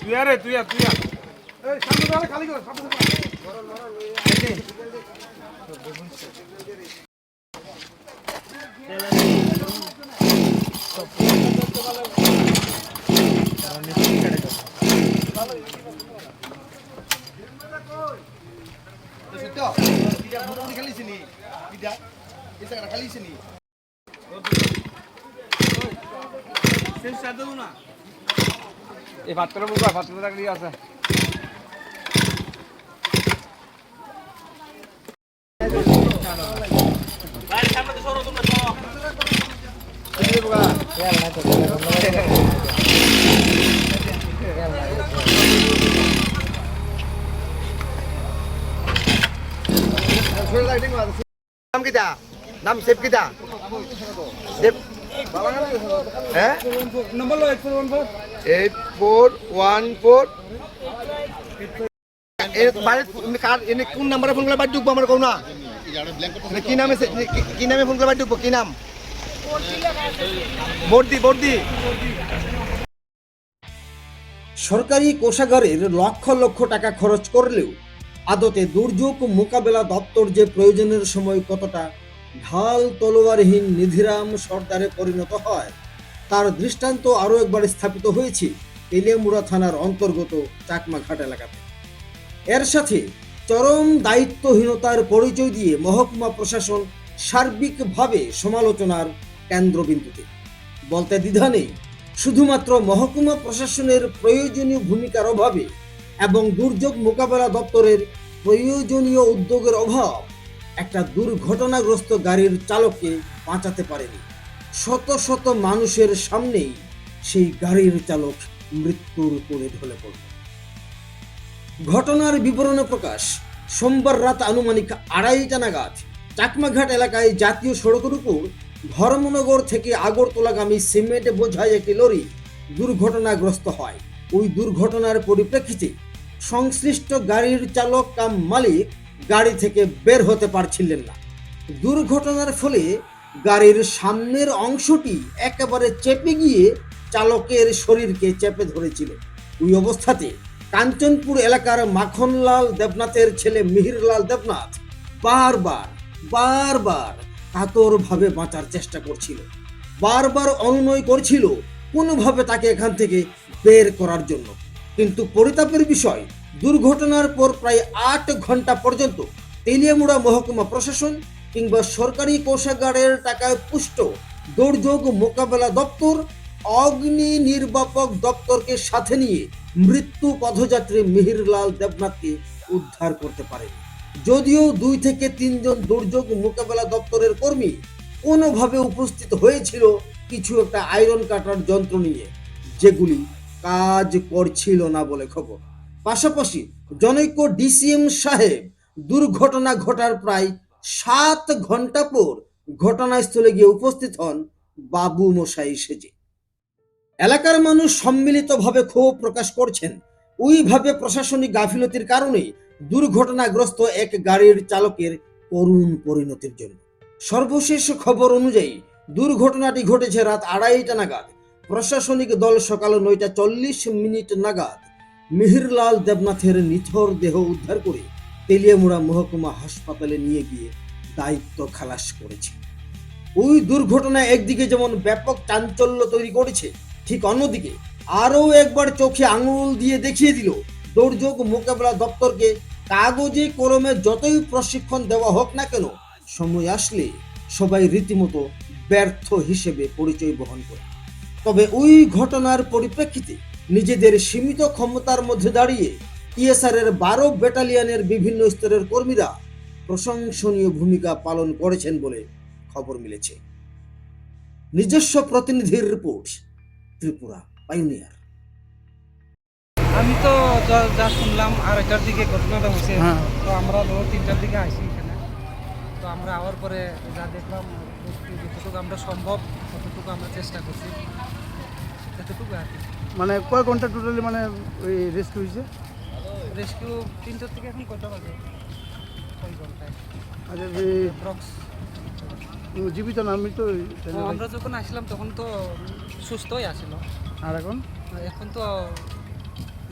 তুই আরে তুই আর তুই আর এই ভাতটা বুকা ভাতটা রাখলি আছে। নাম কিটা নাম কিটা সেভ হ্যাঁ? এইট ফোর ওয়ান ফোর কার এনে কোন নাম্বারে ফোন করে বাড়ি ঢুকবো আমার কোন না কি নামে কি- কি নামে ফোন করে বাড়ি ঢুকবো? কি নাম? বর্দি বর্দি। সরকারি কোষাগারের লক্ষ লক্ষ টাকা খরচ করলেও আদতে দুর্যোগ মোকাবেলা দপ্তর যে প্রয়োজনের সময় কতটা ঢাল তলোয়ারহীন নিধিরাম সর্দারে পরিণত হয়। তার দৃষ্টান্ত আরও একবার স্থাপিত হয়েছে তেলিয়ামুড়া থানার অন্তর্গত চাকমাঘাট এলাকাতে। এর সাথে চরম দায়িত্বহীনতার পরিচয় দিয়ে মহকুমা প্রশাসন সার্বিকভাবে সমালোচনার কেন্দ্রবিন্দুতে। বলতে দ্বিধা নেই, শুধুমাত্র মহকুমা প্রশাসনের প্রয়োজনীয় ভূমিকার অভাবে এবং দুর্যোগ মোকাবেলা দপ্তরের প্রয়োজনীয় উদ্যোগের অভাব একটা দুর্ঘটনাগ্রস্ত গাড়ির চালককে বাঁচাতে পারেনি। শত শত মানুষের সামনেই সেই গাড়ির চালক মৃত্যুর করে ঢলে পড়ল। ঘটনার বিবরণে প্রকাশ সোমবার রাত আনুমানিক আড়াইটা নাগাদ চাকমাঘাট এলাকায় জাতীয় সড়কের উপর ধর্মনগর থেকে আগরতলাগামী সিমেন্ট বোঝাই একটি লরি দুর্ঘটনাগ্রস্ত হয়। ওই দুর্ঘটনার পরিপ্রেক্ষিতে সংশ্লিষ্ট গাড়ির চালক কাম মালিক গাড়ি থেকে বের হতে পারছিলেন না। দুর্ঘটনার ফলে গাড়ির সামনের অংশটি একেবারে চেপে গিয়ে চালকের শরীরকে চেপে ধরেছিল। ওই অবস্থাতে কাঞ্চনপুর এলাকার মাখনলাল দেবনাথের ছেলে মিহিরলাল দেবনাথ বারবার বারবার কাতরভাবে বাঁচার চেষ্টা করছিল। বারবার অনুনয় করছিল কোনোভাবে তাকে এখান থেকে বের করার জন্য। কিন্তু পরিতাপের বিষয় দুর্ঘটনার পর প্রায় আট ঘণ্টা পর্যন্ত তেলিয়ামুড়া মহকুমা প্রশাসন কিংবা সরকারি কোষাগারের টাকায় পুষ্ট দুর্যোগ মোকাবেলা দপ্তর, অগ্নি নির্বাপক দপ্তরকে সাথে নিয়ে মৃত্যু পথযাত্রী মিহিরলাল দেবনাথকে উদ্ধার করতে পারেনি যদিও দুই থেকে তিনজন দুর্যোগ মোকাবেলা দপ্তরের কর্মী কোনোভাবে উপস্থিত হয়েছিল, কিছু একটা আয়রন কাটার যন্ত্র নিয়ে। যেগুলি কাজ করছিল না বলে খবর। পাশাপাশি জনৈক ডিসিএম সাহেব দুর্ঘটনা ঘটার প্রায় সাত ঘণ্টা পর ঘটনাস্থলে গিয়ে উপস্থিত হন বাবু মশাই সেজে। এলাকার মানুষ সম্মিলিতভাবে ক্ষোভ প্রকাশ করছেন। ওইভাবে প্রশাসনিক গাফিলতির কারণে দুর্ঘটনাগ্রস্ত এক গাড়ির চালকের করুণ পরিণতির জন্য। সর্বশেষ খবর অনুযায়ী দুর্ঘটনাটি ঘটেছে রাত আড়াইটা নাগাদ। প্রশাসনিক দল সকাল নয়টা চল্লিশ মিনিট নাগাদ মিহিরলাল দেবনাথের নিথর দেহ উদ্ধার করে তেলিয়ামুড়া মহকুমা হাসপাতালে নিয়ে গিয়ে দায়িত্ব খালাস করেছে। ওই দুর্ঘটনা একদিকে যেমন ব্যাপক চাঞ্চল্য তৈরি করেছে, ঠিক অন্যদিকে আরও একবার চোখে আঙুল দিয়ে দেখিয়ে দিল দুর্যোগ মোকাবেলা দপ্তরকে, কাগজে কলমে যতই প্রশিক্ষণ দেওয়া হোক না কেন, সময় আসলে সবাই রীতিমতো ব্যর্থ হিসেবে পরিচয় বহন করে। তবে ওই ঘটনার পরিপ্রেক্ষিতে নিজেদের সীমিত ক্ষমতার মধ্যে দাঁড়িয়ে টিএসআর এর বারো ব্যাটালিয়নের বিভিন্ন স্তরের কর্মীরা প্রশংসনীয় ভূমিকা পালন করেছেন বলে খবর মিলেছে। নিজস্ব প্রতিনিধির রিপোর্ট ত্রিপুরা পাইনিয়ার আমি তো যা- যা শুনলাম আড়াইটার দিকে ঘটনাটা হয়েছে। হ্যাঁ। তো আমরা ধরো তিনটার দিকে আসি এখানে। তো আমরা আওয়ার পরে যা দেখলাম যতটুকু আমরা সম্ভব ততটুকু আমরা চেষ্টা করছি। এতটুকু আর কি। মানে কয় ঘণ্টা টোটালি মানে ওই রেস্কিউ হয়েছে? রেস্কিউ তিনটার থেকে এখন কয়টা বাজে? আচ্ছা জীবিত না মৃত আমরা যখন আসলাম তখন তো সুস্থই আসিল। আর এখন? এখন তো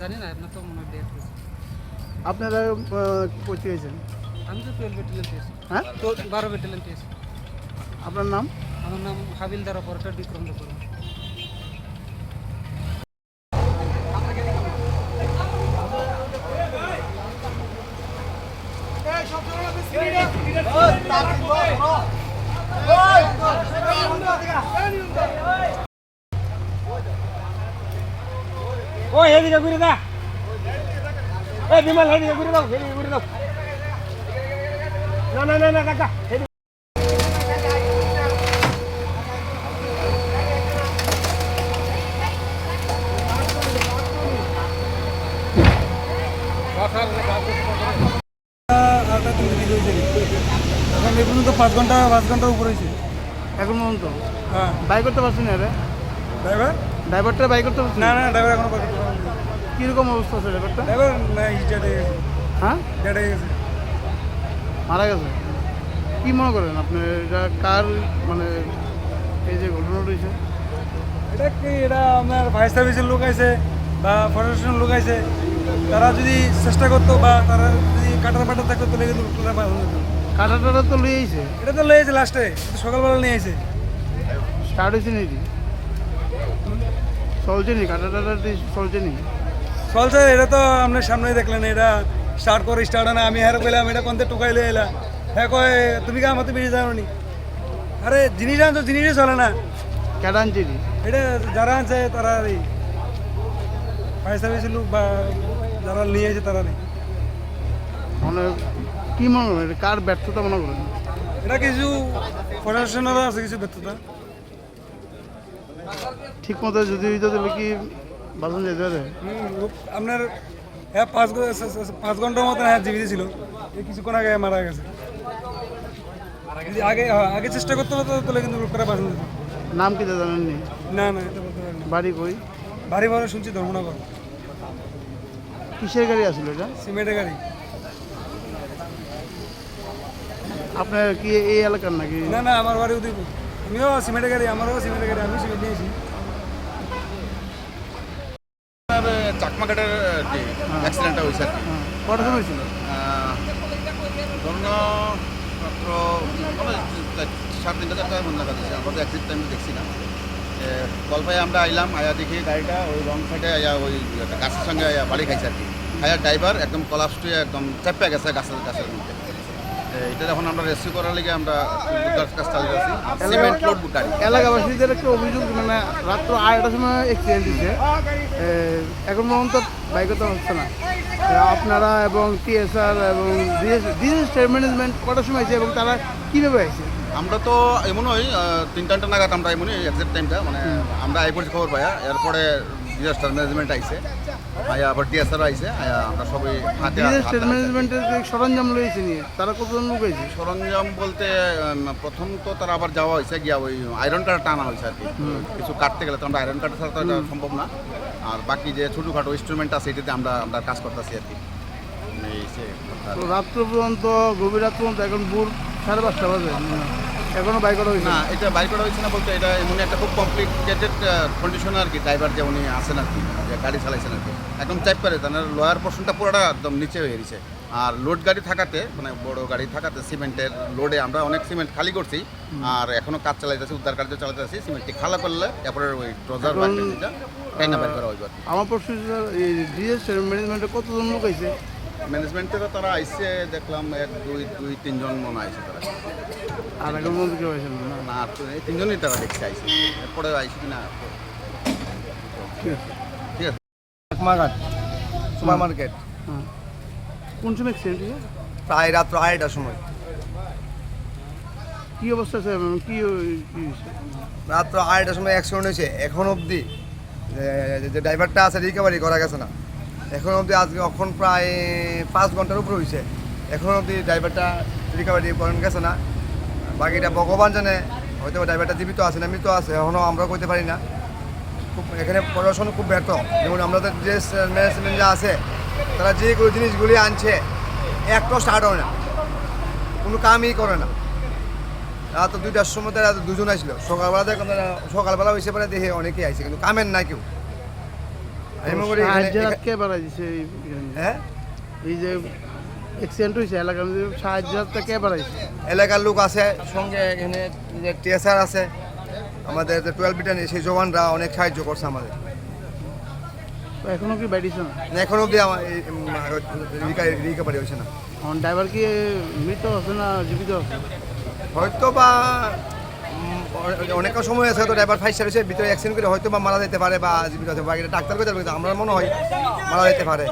জানি না আপনার তো মনে হয় ডেট আপনারা পড়তে গেছেন আমি তো টুয়েলভ ব্যাটালিয়ন হ্যাঁ? তো বারো ব্যাটালিয়ন পেয়েছি আপনার নাম? আমার নাম হাবিলদার অপারেটর বিক্রম বড়ুয়া ওই এদিকে ঘুরে দা এই বিমল এদিকে ঘুরে দাও এদিকে ঘুরে দাও। না না না না কাকা এখন এই পর্যন্ত পাঁচ ঘণ্টা পাঁচ ঘণ্টার উপর হয়েছে। এখন পর্যন্ত? হ্যাঁ। বাই করতে পারছেন না রে। ড্রাইভার ড্রাইভারটা বাই করতে না না ড্রাইভার এখনও পাঠিয়ে কীরকম অবস্থা আছে ড্রাইভারটা? ড্রাইভার না ডেটে গেছে। হ্যাঁ? ডেটে গেছে। মারা গেছে? কি মনে করেন আপনি? এটা কার মানে এই যে ঘটনা রয়েছে? এটা কি এটা আপনার ফায়ার সার্ভিসের লোক আছে বা প্রশাসনের লোক আছে তারা যদি চেষ্টা করতো বা তারা যদি কাটার পাটা থাকতো তাহলে কিন্তু লোকটা ভালো হতো। কাটা টাটা তো লিয়েছে এটা তো লয়েছে লাস্টে সকালবেলা নিয়ে এসে স্টার্ট হয়েছে নাকি? চলছে নি কাটা টাটা চলছে নি এটা তো আপনার সামনেই দেখলেন এটা স্টার্ট করে স্টার্ট না আমি হ্যাঁ কইলাম এটা কোনতে টুকাইলে এলা। হ্যাঁ কয় তুমি কে আমার তো বেরিয়ে যাও নি আরে জিনিস আনছো জিনিসই চলে না। কেটা আনছে এটা যারা আনছে তারা এই ফায়ার সার্ভিসের লোক বা যারা নিয়ে এসে তারা নেই। মানে কি মনে হয় কার ব্যর্থতা মনে করেন এটা কিছু প্রশাসনেরও আছে কিছু ব্যর্থতা। ঠিক মতো যদি হইতো তাহলে কি বাসন যেতে পারে? আপনার হ্যাঁ পাঁচ পাঁচ ঘণ্টার মতন হ্যাঁ জীবিত ছিল। কিছুক্ষণ আগে মারা গেছে। যদি আগে হ্যাঁ, আগে চেষ্টা করতে হতো তাহলে কিন্তু লোকটা বাঁচানো যেত। নাম কি জানেননি? না না এটা বলতে বাড়ি কই? ভারী ভালো শুনছি ধর্মনগর। কিসের গাড়ি আসলো এটা? সিমেন্টের গাড়ি। আপনার কি এই এলাকার নাকি? না না আমার বাড়ি উদয়পুর। আমিও সিমেন্টের গাড়ি আমারও সিমেন্টের গাড়ি আমি সিমেন্ট নিয়েছি। আপনার অ্যাক্সিডেন্টটা হয়েছে আর কি। কটা সময় ছিল? ধরুন মাত্র সাড়ে তিনটা চারটা মনে লাগা দিচ্ছে আমরা তো অ্যাক্সিডেন্ট টাইমে দেখছি না। এ, আমরা আইলাম আয়া দেখি গাড়িটা ওই রং সাইডে আয়া ওই গাছের সঙ্গে আয়া বাড়ি খাইছে আর কি। আয়া ড্রাইভার একদম কলাপস একদম চাপে গেছে গাছের গাছের মধ্যে। এটা যখন আমরা রেস্কিউ করার লেগে আমরা উদ্ধার কাজ চালিয়ে আছি সিমেন্ট লোড গাড়ি। এলাকাবাসীদের একটা অভিযোগ মানে রাত্র আড়াইটার সময় অ্যাক্সিডেন্ট এ, এখন পর্যন্ত বাইকে তো হচ্ছে না। আপনারা এবং টিএসআর এবং ডিজাস্টার ম্যানেজমেন্ট কটার সময় আছে এবং তারা কীভাবে আছে আমরা তো এমনই তিনটা নাগাদ আমরা এমনই এক্সাক্ট টাইমটা মানে আমরা এই পর্যন্ত খবর পাইয়া এরপরে ডিজাস্টার ম্যানেজমেন্ট আইছে। আয়া আবার ডিএসআর আইছে আয়া আমরা সবাই হাতে ডিজাস্টার ম্যানেজমেন্টের যে সরঞ্জাম রয়েছে নিয়ে তারা কতজন লোক হয়েছে সরঞ্জাম বলতে উম, প্রথম তো তারা আবার যাওয়া হয়েছে গিয়া ওই আয়রন কার্ড টানা হয়েছে আর কি। কিছু কাটতে গেলে তো আমরা আয়রন কার্ড ছাড়া তো এটা সম্ভব না। আর বাকি যে ছোটোখাটো ইনস্ট্রুমেন্ট আছে এটাতে আমরা আমরা কাজ করতেছি আর কি। এই সে কথা তো। রাত্র পর্যন্ত গভীর রাত পর্যন্ত এখন ভোর সাড়ে পাঁচটা বাজে। এখনও বাইক করা হয়েছে না এটা বাইর করা হয়েছে না বলতে এটা এমন একটা খুব কমপ্লিকেটেড কন্ডিশন আর কি ড্রাইভার যে উনি আছেন আর কি যে গাড়ি চালাইছেন আর কি। একদম চাইপ করে তার লোয়ার পোর্শনটা পুরোটা একদম নিচে হয়ে গেছে। আর লোড গাড়ি থাকাতে মানে বড় গাড়ি থাকাতে সিমেন্টের লোডে আমরা অনেক সিমেন্ট খালি করছি আর এখনও কাজ চালাইতেছি উদ্ধার কার্য চালাইতেছি সিমেন্টটি খালা করলে তারপরে ওই টাইনা বাইর করা হইব আমার প্রশ্ন ডিজাস্টার ম্যানেজমেন্টে কতজন লোক হয়েছে ম্যানেজমেন্টেরও তারা আইসে দেখলাম এক দুই দুই তিনজন মনে আইসে তারা। আর এখন পর্যন্ত কেউ হয়েছে না? না আর তো তিনজনই তারা দেখছে আইসে। এরপরে আইসে কি না ঠিক আছে। Chakmaghat super market. হ্যাঁ। কোন সময় অ্যাক্সিডেন্ট প্রায় রাত্র আড়াইটার সময়। কী অবস্থা আছে? এবং কী কী রাত্র আড়াইটার সময় অ্যাক্সিডেন্ট হয়েছে। এখন অবধি যে ড্রাইভারটা আছে রিকভারি করা গেছে না। এখন অবধি আজকে এখন প্রায় পাঁচ ঘণ্টার উপরে হয়েছে এখন অবধি ড্রাইভারটা রিকভারি করেন গেছে না। বাকিটা ভগবান জানে হয়তো ড্রাইভারটা জীবিত আছে না, মৃত আছে এখনও আমরা কইতে পারি না। খুব, এখানে প্রশাসন খুব ব্যর্থ। যেমন আমাদের যে ম্যানেজমেন্ট যা আছে, তারা যেগুলো জিনিসগুলি আনছে, একটাও স্টার্ট হয় না। কোনো কামই করে না। রাত দুইটার সময় তারা দুজন আসছিল সকালবেলা সকালবেলা হয়েছে পরে দেখে অনেকেই আইছে, কিন্তু কামের নাই কেউ আমি মনে করি এখানে- সাহায্য কে বাড়াই দিছে হ্যাঁ? এই যে অ্যাক্সিডেন্ট হয়েছে এলাকার সাহায্য কে বাড়াইছে? এলাকার লোক আছে সঙ্গে এখানে যে টিএসআর আছে আমাদের যে টুয়েলভ ব্রিটানি সেই জওয়ানরা অনেক সাহায্য করছে আমাদের। তো এখনও কি বাইরেছে না? এখন অবধি আমার রিকভারি হয়েছে না। ড্রাইভার কি মৃত আছে না জীবিত আছে? হয়তো বা অনেক সময় আছে তো ড্রাইভার ফাইভ সার্ভিসের ভিতরে অ্যাক্সিডেন্ট করে হয়তো বা মারা যেতে পারে বা জীবিত হতে পারে ডাক্তার কথা বলতে আমার মনে হয় মারা যেতে পারে।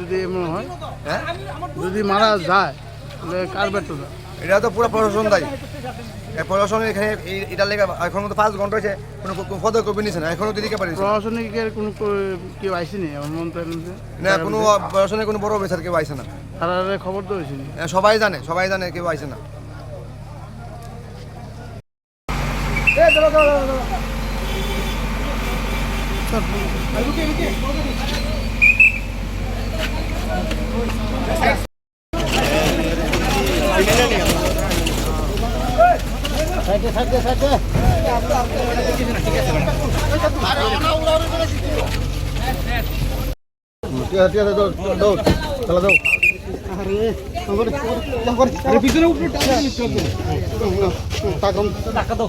যদি এমন হয় হ্যাঁ? যদি মারা যায় তাহলে কার ব্যর্থতা? এটা তো পুরো প্রশাসন দায়ী। এই প্রশাসন এখানে এটার লেগে এখন তো পাঁচ ঘণ্টা হয়েছে কোনো পদক্ষেপ নিচ্ছে না এখনও দিকে পারিস প্রশাসনিকের কোনো কেউ আইসিনি মন। না কোনো প্রশাসনের কোনো বড় অফিসার কেউ আইসে না। তারা খবর তো হয়েছিনি এ, সবাই জানে সবাই জানে কেউ আইসে না। থাকে থাকে থাকে পিছনে টাকা দাও